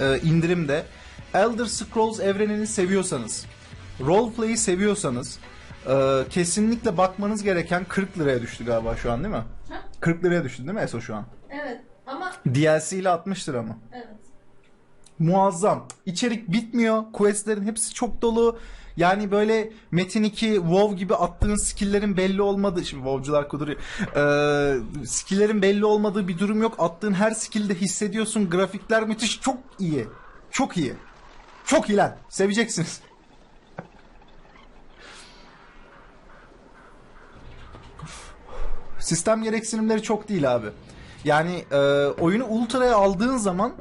e, indirimde. Elder Scrolls evrenini seviyorsanız, roleplay'i seviyorsanız e, kesinlikle bakmanız gereken 40 liraya düştü galiba şu an değil mi? Ha? 40 liraya düştü değil mi ESO şu an? Evet ama DLC ile 60 lira mı? evet. Muazzam. İçerik bitmiyor. Questlerin hepsi çok dolu. Yani böyle Metin 2, WoW gibi attığın skill'lerin belli olmadığı, şimdi WoW'cular kuduruyor. Ee, skill'lerin belli olmadığı bir durum yok. Attığın her skill'de hissediyorsun. Grafikler müthiş. Çok iyi. Çok iyi. Çok iyi lan. Seveceksiniz. Sistem gereksinimleri çok değil abi. Yani e, oyunu ultra'ya aldığın zaman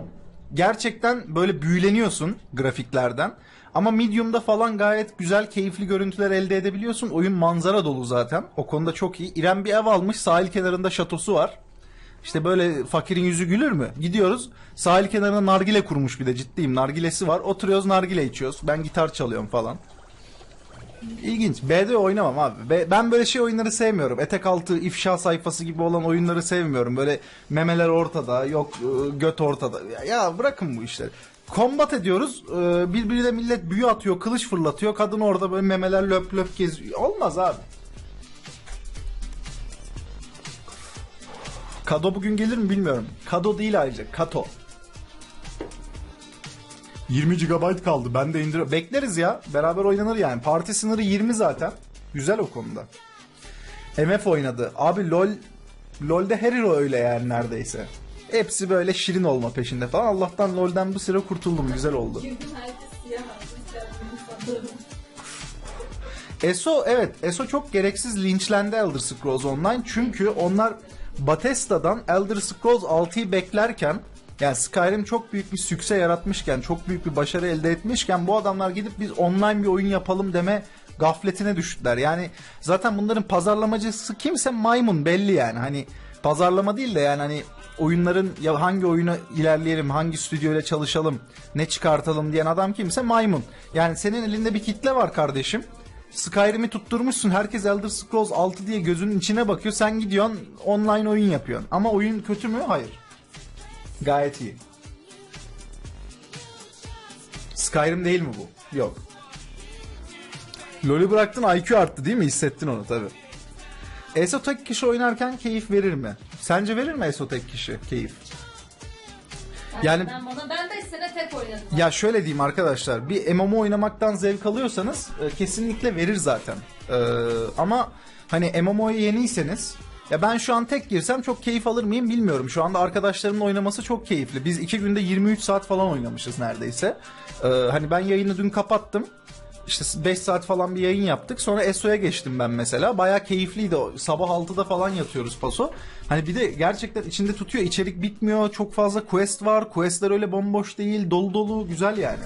gerçekten böyle büyüleniyorsun grafiklerden. Ama medium'da falan gayet güzel, keyifli görüntüler elde edebiliyorsun. Oyun manzara dolu zaten. O konuda çok iyi. İrem bir ev almış. Sahil kenarında şatosu var. İşte böyle fakirin yüzü gülür mü? Gidiyoruz. Sahil kenarına nargile kurmuş bir de ciddiyim. Nargilesi var. Oturuyoruz nargile içiyoruz. Ben gitar çalıyorum falan. İlginç. B'de oynamam abi. Ben böyle şey oyunları sevmiyorum. Etek altı ifşa sayfası gibi olan oyunları sevmiyorum. Böyle memeler ortada, yok e, göt ortada. Ya, ya bırakın bu işleri. Kombat ediyoruz. e, Birbirine millet büyü atıyor, kılıç fırlatıyor. Kadın orada böyle memeler löp löp geziyor. Olmaz abi. Kado bugün gelir mi bilmiyorum. Kado değil ayrıca. Kato. 20 GB kaldı. Ben de indir. Bekleriz ya. Beraber oynanır yani. Parti sınırı 20 zaten. Güzel o konuda. MF oynadı. Abi LoL LoL'de her hero öyle yani neredeyse. Hepsi böyle şirin olma peşinde falan. Allah'tan LoL'den bu süre kurtuldum. Güzel oldu. ESO evet ESO çok gereksiz linçlendi Elder Scrolls Online çünkü onlar Bethesda'dan Elder Scrolls 6'yı beklerken yani Skyrim çok büyük bir sükse yaratmışken, çok büyük bir başarı elde etmişken bu adamlar gidip biz online bir oyun yapalım deme gafletine düştüler. Yani zaten bunların pazarlamacısı kimse maymun belli yani. Hani pazarlama değil de yani hani oyunların ya hangi oyuna ilerleyelim, hangi stüdyoyla çalışalım, ne çıkartalım diyen adam kimse maymun. Yani senin elinde bir kitle var kardeşim. Skyrim'i tutturmuşsun. Herkes Elder Scrolls 6 diye gözünün içine bakıyor. Sen gidiyorsun online oyun yapıyorsun. Ama oyun kötü mü? Hayır. Gayet iyi. Skyrim değil mi bu? Yok. LoL'ü bıraktın IQ arttı değil mi? Hissettin onu tabi. ESO tek kişi oynarken keyif verir mi? Sence verir mi ESO tek kişi keyif? Yani- ben, bana, ben 5 sene tek oynadım. Ya şöyle diyeyim arkadaşlar bir MMO oynamaktan zevk alıyorsanız e, kesinlikle verir zaten. E, ama hani MMO'ya yeniyseniz ya ben şu an tek girsem çok keyif alır mıyım bilmiyorum. Şu anda arkadaşlarımla oynaması çok keyifli. Biz iki günde 23 saat falan oynamışız neredeyse. E, hani ben yayını dün kapattım. İşte 5 saat falan bir yayın yaptık. Sonra ESO'ya geçtim ben mesela. Bayağı keyifliydi. Sabah 6'da falan yatıyoruz paso. Hani bir de gerçekten içinde tutuyor. İçerik bitmiyor. Çok fazla quest var. Questler öyle bomboş değil. Dolu dolu. Güzel yani.